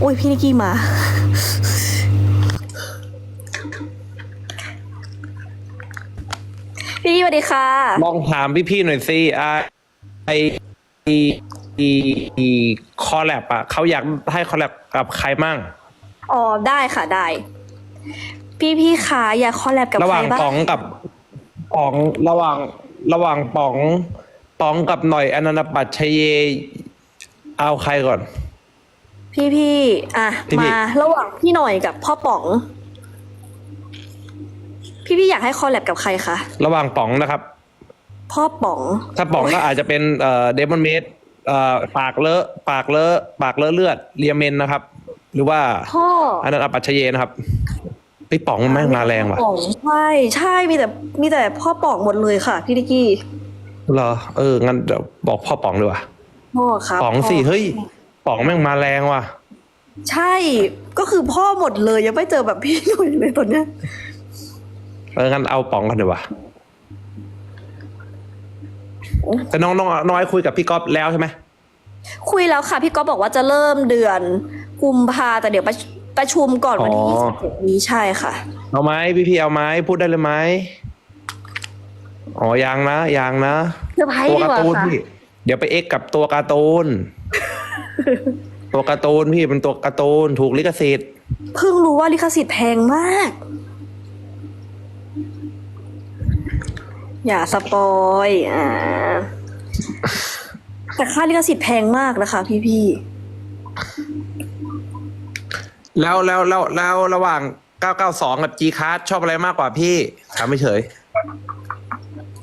โอ้ยพี่นิกกี้มา พี่นิกกี้สวัสดีค่ะ ลองถามพี่ๆหน่อยสิอ่าไอไอไอคอลแลบอะเขาอยากให้คอลแลบกับใครมั่ง อ๋อได้ค่ะได้ พี่พี่ๆคะอยากคอลแลบกับระหใครว่างบ้างป๋องกับป๋องระหว่างระหว่างป๋องป๋องกับหน่อยอนันตปัตชยเย เอาใครก่อน พี่พี่ๆอะพี่ๆมาระหว่างพี่หน่อยกับพ่อป๋อง พี่พี่ๆอยากให้คอลแลบกับใครคะระหว่างป๋องนะครับ พ่อป๋อง ถ้าป๋องก็อาจจะเป็นเอ่อเดมอนเมดเอ่อปากเลอะปากเลอะปากเลอะเลือดเลียเมนนะครับ หรือว่าพ่ออนันตปัตชยเยนะครับไอ้ป๋องแม่งมาแรงว่ะป๋องใช่ใช่มีแต่มีแต่พ่อป๋องหมดเลยค่ะ พี่นิกกี้เหรอเอองั้นเดี๋ยวบอกพ่อป๋องดีกว่าพ่อครับป๋องสิพ่เฮ้ย ป๋องแม่งมาแรงว่ะ ใช่ก็คือพ่อหมดเลยยังไม่เจอแบบพี่หน่อยเลยตอนเนี้ยเอองั้นเอาป๋องกันดีกว่าแต่น้องน้องน้อยคุยกับพี่ก๊อฟแล้วใช่ไหมคุยแล้วค่ะ พี่ก๊อฟบอกว่าจะเริ่มเดือนกุมภาแต่เดี๋ยวประชประชุมก่อนวันที่26นี้ใช่ค่ะ เอาไหมพี่พี่เอาไหมพูดได้เลยไหมอ๋อยังนะยังนะเซอร์ไพรส์ตัวดีกากว่าร์ตูนค่ะพี่เดี๋ยวไปเอ็กกับตัวการ์ตูน ตัวการ์ตูนพี่เป็นตัวการ์ตูนถูกลิขสิทธิ์เพิ่งรู้ว่าลิขสิทธิ์แพงมาก อย่าสปอยอ่าแต่ค่าลิขสิทธิ์แพงมากนะคะ พี่พี่แล้วแล้วแล้วแล้วระหว่าง 992 กับ G Card ชอบอะไรมากกว่าพี่ถามไม่เฉย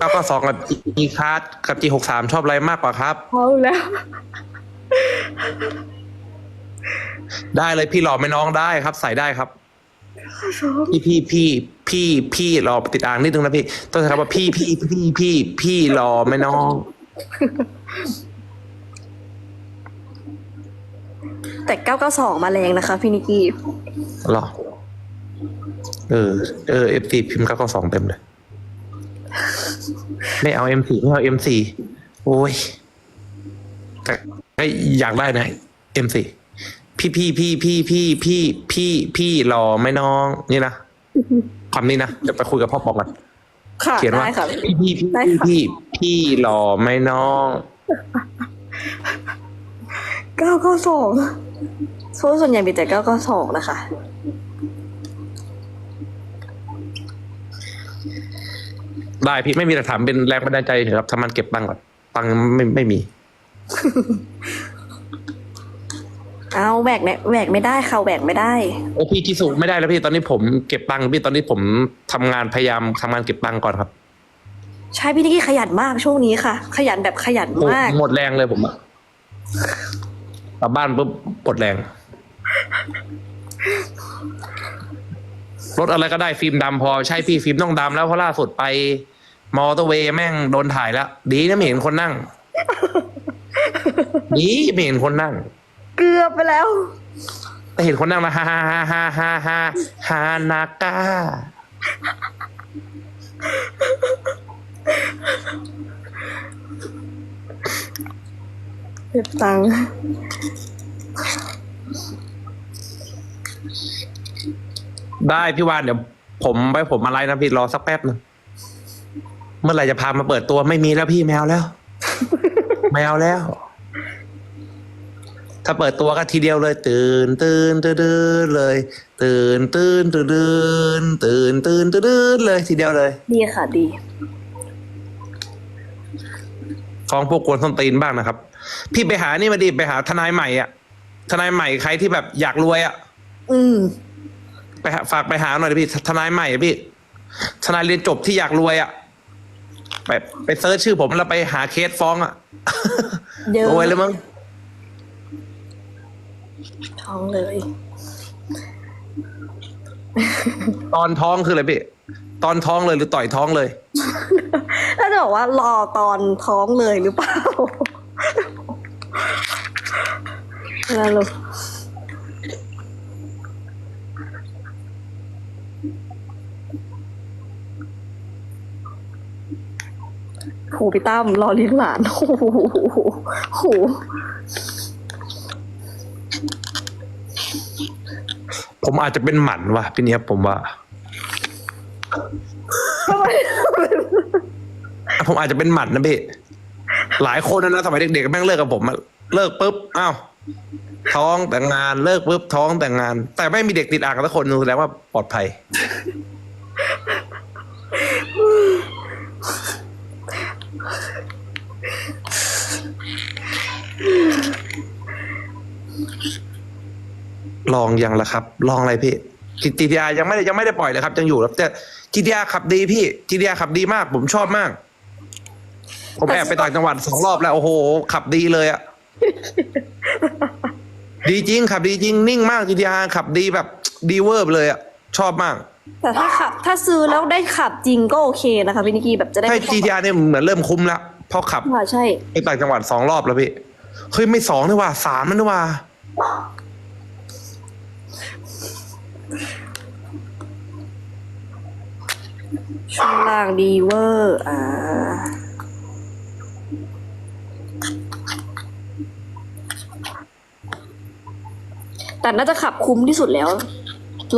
992 กับ G Card กับ G63 ชอบอะไรมากกว่าครับ ๆเอาแล้ว ได้เลยพี่หล่อไม่น้องได้ครับ ใส่ได้ครับ พี่พี่พี่พี่พี่รอติดอ่างนิดนึงนะพี่ต้องใช้คำว่าพี่พี่พี่พี่พี่รอไม่น้อง แต่ 992 มาแรงนะคะ พี่นิกกี้ หรอ เออ เออเอฟซีพิมพ์เก้าเก้าสองเต็มเลย ไม่เอาเอ็มสี่ไม่เอาเอ็มสี่โอ้ยแต่ ก็อยากได้นะเอ็มสี่พี่พี่พี่พี่พี่พี่พี่พี่รอไม่น้องนี่นะคำนี้นะเดี๋ยวไปคุยกับพ่อปองกันค่ะเขียนว่าได้ค่ะพี่พี่พี่ได้พี่ค่ะพี่พี่รอไม่น้อง992ส่วนส่วนใหญ่มีแต่992นะคะได้พี่ไม่มีหลักฐานเป็นแรงบันดาลใจเถอะครับทำมันเก็บตังค์ก่อนตังค์ไม่ไม่มี เอาแหวกเนี่ยแหวกไม่ได้ค่ะแหวกไม่ได้โอ้พี่ที่สุดไม่ได้แล้วพี่ตอนนี้ผมเก็บตังค์พี่ตอนนี้ผมทำงานพยายามทำงานเก็บตังค์ก่อนครับใช่พี่นิกกี้ขยันมากช่วงนี้ค่ะ ขยันแบบขยันหมดมากหมดแรงเลยผมอะกลับบ้านปุ๊บหมดแรงรถอะไรก็ได้ฟิล์มดำพอใช่พี่ฟิล์มต้องดำแล้วเพราะล่าสุดไป มอเตอร์เวย์แม่งโดนถ่ายแล้ว ดีนะไม่เห็นคนนั่ง ดีไม่เห็นคนนั่ง เกือบไปแล้ว แต่เห็นคนนั่งนะฮ่าฮ่าฮ่าฮ่าฮ่าฮ่าฮานาก้าเก็บตังค์ได้พี่วานเดี๋ยวผมไปผมอะไรนะพี่รอสักแป๊บหนึงเมื่อไหร่จะพามาเปิดตัวไม่มีแล้วพี่แมวแล้ว แมวแล้ว ถ้าเปิดตัวก็ทีเดียวเลย ตื่นตื่นตื่นตื่นเลยตื่นตื่นตื่นตื่นตื่นตื่นตื่นเลย ทีเดียวเลย ดีค่ะดี ฟ้องพวกกวนส้นตีนบ้างนะครับ พี่ไปหานี่มาดิไปหาทนายใหม่อะ ทนายใหม่ใครที่แบบอยากรวยอะ อืมไปหาฝากไปหาหน่อยดิพี่ทนายใหม่อะพี่ ทนายเรียนจบที่อยากรวยอะ ไปไปเซิร์ชชื่อผมแล้วไปหาเคสฟ้องอะเยอะรวยเลยมั้ง ท้องเลย ตอนท้องคืออะไรพี่ ตอนท้องเลยหรือต่อยท้องเลย ถ้าจะบอกว่ารอตอนท้องเลยหรือเปล่านั่นลูกโหพี่ตั้มรอเลี้ยงหลานโอ้โหโห ผมอาจจะเป็นหมันว่ะพี่เนี้ยบผมว่าผมอาจจะเป็นหมันนะพี่หลายคนนะนะสมัยเด็กๆแม่งเลิกกับผมอะเลิกปุ๊บอ้าวท้องแต่งงานเลิกปุ๊บท้องแต่งงาน แต่ไม่มีเด็กติดอ่างสักคนหนึงแสดงว่าปลอดภัย ลองยังละครับ ลองอะไรพี่ GTR ยังไม่ได้ยังไม่ได้ปล่อยเลยครับ ยังอยู่ครับแต่ GTR ขับดีพี่ GTR ขับดีมาก ผมชอบมาก ผมแอบไปต่างจังหวัดสองรอบแล้วโอ้โห ขับดีเลยอะดีจริงขับดีจริงนิ่งมาก GTR ขับดีแบบดีเวอร์ไปเลยอะชอบมาก แต่ถ้าขับ ถ้าซื้อแล้วได้ขับจริงก็โอเคนะคะพี่นิกกี้แบบจะได้ให้ไม่ต้อง GTR เนี่ยเหมือนเริ่มคุ้มแล้วเพราะขับค่ะใช่ไปต่างจังหวัดสองรอบแล้วพี่เฮ้ยไม่สองนี่ว่าสามนั่นนี่ว่า ช่วงล่างดีเวอร์อ่าแต่น่าจะขับคุ้มที่สุดแล้ว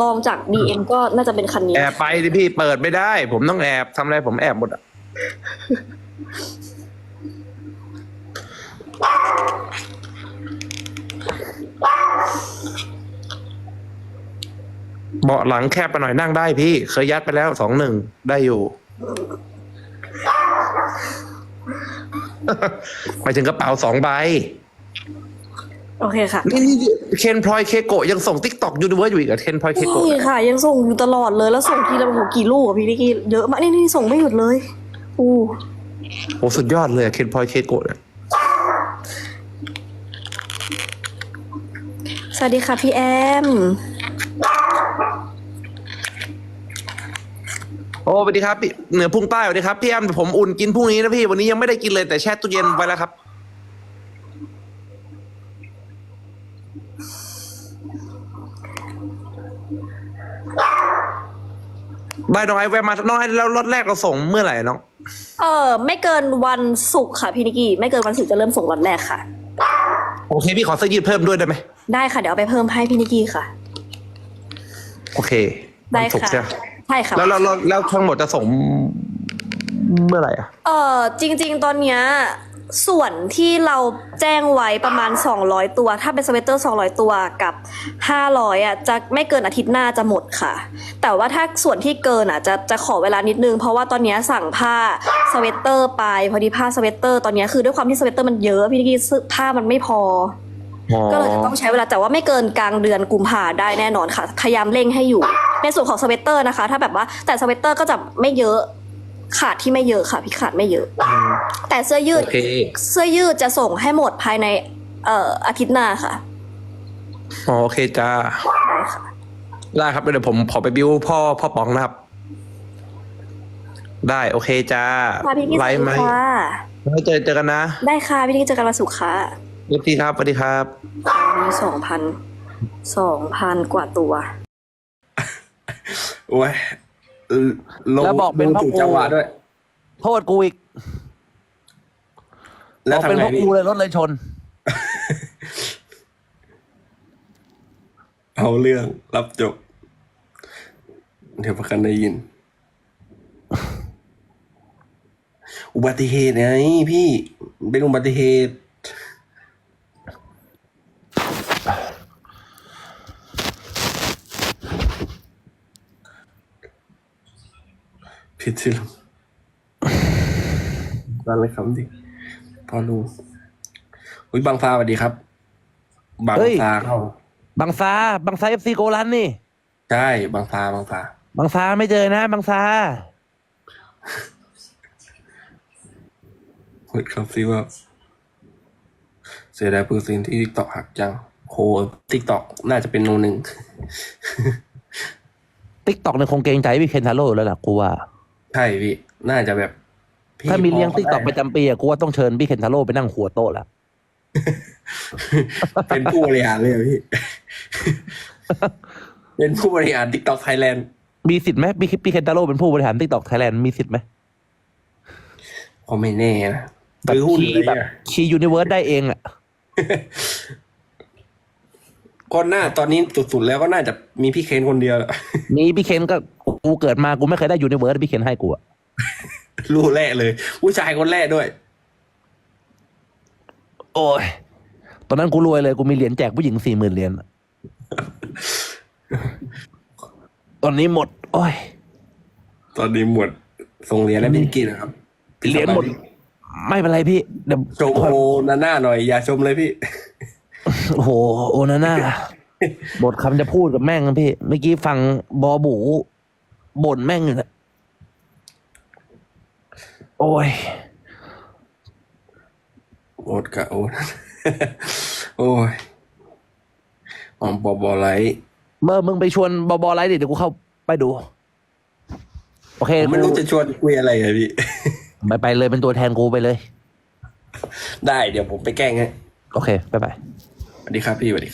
ลองจาก BM ก็น่าจะเป็นคันนี้ แอบไปดิพี่เปิดไม่ได้ ผมต้องแอบทำอะไรผมแอบหมดอะ เบาะหลังแคบไปหน่อยนั่งได้พี่ เคยยัดไปแล้วสองหนึ่งได้อยู่ไปถึงกระเป๋าสองใบ โอเคค่ะ นี่นี่เคนพลอยเคโกะยังส่งติ๊กต็อกยูนิเวิร์สอยู่อีกเหรอเคนพลอยเคโกะนี่ค่ะ ยังส่งอยู่ตลอดเลยแล้วส่งทีละโอ้โหกี่ลูกอะพี่นิกกี้เยอะมากนี่นี่ส่งไม่หยุดเลยอู้โหสุดยอดเลยอะเคนพลอยเคโกะเนี่ยสวัสดีค่ะพี่แอม โอ้สวัสดีครับพี่เหนือพุ่งใต้สวัสดีครับพี่แอมผมอุ่นกินพรุ่งนี้นะพี่ วันนี้ยังไม่ได้กินเลยแต่แช่ตู้เย็นไว้แล้วครับ บายน้องไอแวะมาน้องไอแล้วรถแรกเราส่งเมื่อไหร่น้องเออไม่เกินวันศุกร์ค่ะพี่นิกกี้ไม่เกินวันศุกร์จะเริ่มส่งวันแรกค่ะ โอเคพี่ขอเสื้อยืดเพิ่มด้วยได้ไหมได้ค่ะเดี๋ยวเอาไปเพิ่มให้พี่นิกกี้ค่ะ โอเคได้วันศุกค่ะร์ใช่ไหม ใช่ค่ะแล้วแล้วแล้วแล้วทั้งหมดจะส่งเมื่อไหร่อะ เออจริง ๆ ตอนเนี้ยส่วนที่เราแจ้งไว้ประมาณ 200 ตัว ถ้าเป็นสเวตเตอร์ 200 ตัวกับ 500อะจะไม่เกินอาทิตย์หน้าจะหมดค่ะ แต่ว่าถ้าส่วนที่เกินอะจะจะขอเวลานิดนึง เพราะว่าตอนเนี้ยสั่งผ้าสเวตเตอร์ไปพอดีผ้าสเวตเตอร์ตอนเนี้ยคือด้วยความที่สเวตเตอร์มันเยอะพี่นิกกี้ซื้อผ้ามันไม่พอ ก็เลยจะต้องใช้เวลาแต่ว่าไม่เกินกลางเดือนกุมภาได้แน่นอนค่ะ พยายามเร่งให้อยู่ ในส่วนของสเวตเตอร์นะคะ ถ้าแบบว่าแต่สเวตเตอร์ก็จะไม่เยอะขาดที่ไม่เยอะค่ะพี่ขาดไม่เยอะ แต่เสื้อยืด โอเค เสื้อยืดจะส่งให้หมดภายใน เอ่ออาทิตย์หน้าค่ะอ๋อโอเคจ้าได้ค่ะ ได้ครับเดี๋ยวผมขอไปบิวพ่อพ่อป๋องนะครับ ได้โอเคจ้าค่ะพี่กิ๊ไลฟ์ไหมค่ะไว้เจอเจอกันนะได้ค่ะพี่กิ๊กเจอกันวันศุกร์ค่ะสวัสดีครับสวัสดีครับมีสองพันสองพันกว่าตัว โอ้ยเออลงแล้วบอกเป็นดูเพราะถูกกูจังหวะด้วย โทษกูอีกแล้วบอกเป็นทำไงเพราะพี่กูเลยรถเลยชน เอาเรื่องรับจบ เดี๋ยวประกันได้ยิน อุบัติเหตุไงพี่ เป็นอุบัติเหตุ ผิดสิลุงนั่นเลยครับดิพอลุงอุ้ยบางฟ้าสวัสดีครับ บางเฮ้ยฟ้าเข้าบางซาบางซาเอฟซีโกลันนี่ ใช่บางฟ้าบางฟ้าบางซาไม่เจอนะ บางซาเปิดครับซิว่าเสียดายเปอร์เซ็นต์ที่ติ๊กตอกหักจังโหติ๊กตอกน่าจะเป็นโนหนึ่งติ๊กตอกเนี่ยคงเกรงใจพี่เคนทาโร่แล้วล่ะกูว่าใช่พี่ น่าจะแบบพี่ถ้ามีเลี้ยงพติ๊กตอกประจำปีอะกูว่าต้องเชิญพี่เคนทาโร่ไปนั่งหัวโต๊ะแล้วเป็นผู้บริหารเลยเหรอพี่ เป็นผู้บริหารติ๊กตอกไทยแลนด์มีสิทธิ์ไหมพี่พี่เคนทาโร่เป็นผู้บริหารติ๊กตอกไทยแลนด์มีสิทธิ์ไหมก็ไม่แน่นะแบบซื้อหุ้นขี่เลยแบบอะขี่ยูนิเวิร์สได้เองอะ คนหน้าตอนนี้สุดๆแล้วก็น่าจะมีพี่เคนคนเดียวแหละ มีพี่เคนก็กูเกิดมากูไม่เคยได้ยูนิเวิร์สพี่เคนให้กูอะรู้แรกเลย ผู้ชายคนแรกด้วย โอ้ยตอนนั้นกูรวยเลยกูมีเหรียญแจกผู้หญิงสี่หมื่นเหรียญอะตอนนี้หมด โอ้ย ตอนนี้หมดส่งเหรียญให้พี่กินนะครับเหรียญหมด ไม่เป็นไรพี่เดี๋ยวชมโอนาน่าหน่อย อย่าชมเลยพี่ โอ้โหโอนาน่าหมดคำจะพูดกับแม่งนะพี่ เมื่อกี้ฟังบอบูบ่นแม่งอยู่นะโอ้ย โอดกะโอดโอ้ยออมบอบอไลท์เมื่อมึงไปชวนบอบอไลท์ดิเดี๋ยวกูเข้าไปดู โอเคผมไม่รู้จะชวนคุยอะไรเลยพี่ ไปไปเลยเป็นตัวแทนกูไปเลย ได้เดี๋ยวผมไปแกล้งให้ โอเค ไปไป สวัสดีครับพี่สวัสดี